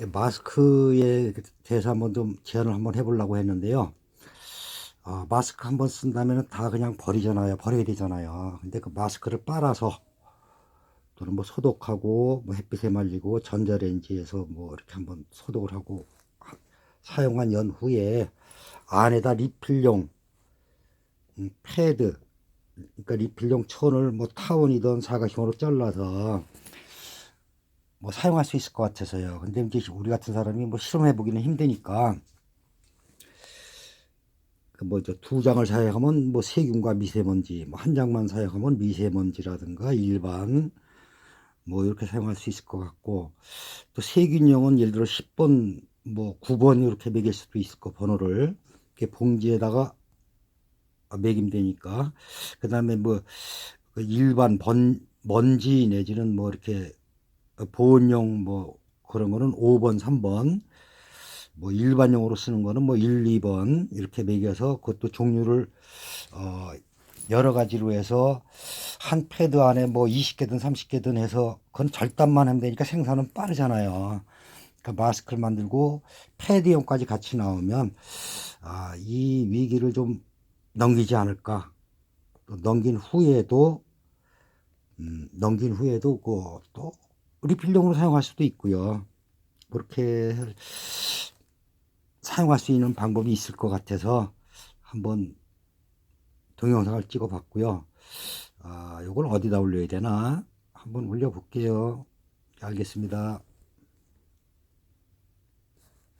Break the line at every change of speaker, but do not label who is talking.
마스크에 대해서 한번 좀 제안을 한번 해보려고 했는데요. 아, 마스크 한번 쓴다면 다 그냥 버리잖아요. 버려야 되잖아요. 근데 그 마스크를 빨아서 또는 뭐 소독하고 뭐 햇빛에 말리고 전자레인지에서 뭐 이렇게 한번 소독을 하고 하- 사용한 연후에 안에다 리필용 음, 패드 그러니까 리필용 천을 뭐 타원이든 사각형으로 잘라서 뭐 사용할 수 있을 것 같아서요. 근데 이제 우리 같은 사람이 뭐 실험해 보기는 힘드니까 그 뭐죠 두 장을 사용하면 뭐 세균과 미세먼지, 뭐 한 장만 사용하면 미세먼지라든가 일반 뭐 이렇게 사용할 수 있을 것 같고 또 세균용은 예를 들어 10번 뭐 9번 이렇게 매길 수도 있을 거 번호를 이렇게 봉지에다가 매기면 되니까 그 다음에 뭐그 일반 번 먼지 내지는 뭐 이렇게 보온용 뭐 그런 거는 5번, 3번, 뭐 일반용으로 쓰는 거는 뭐 1, 2번 이렇게 매겨서 그것도 종류를 어 여러 가지로 해서 한 패드 안에 뭐 20개든 30개든 해서 그건 절단만 하면 되니까 생산은 빠르잖아요. 그러니까 마스크를 만들고 패드용까지 같이 나오면 아, 이 위기를 좀 넘기지 않을까. 또 넘긴 후에도 음, 넘긴 후에도 그또 리필용으로 사용할 수도 있고요. 그렇게 사용할 수 있는 방법이 있을 것 같아서 한번 동영상을 찍어 봤고요. 아, 이걸 어디다 올려야 되나 한번 올려 볼게요. 알겠습니다.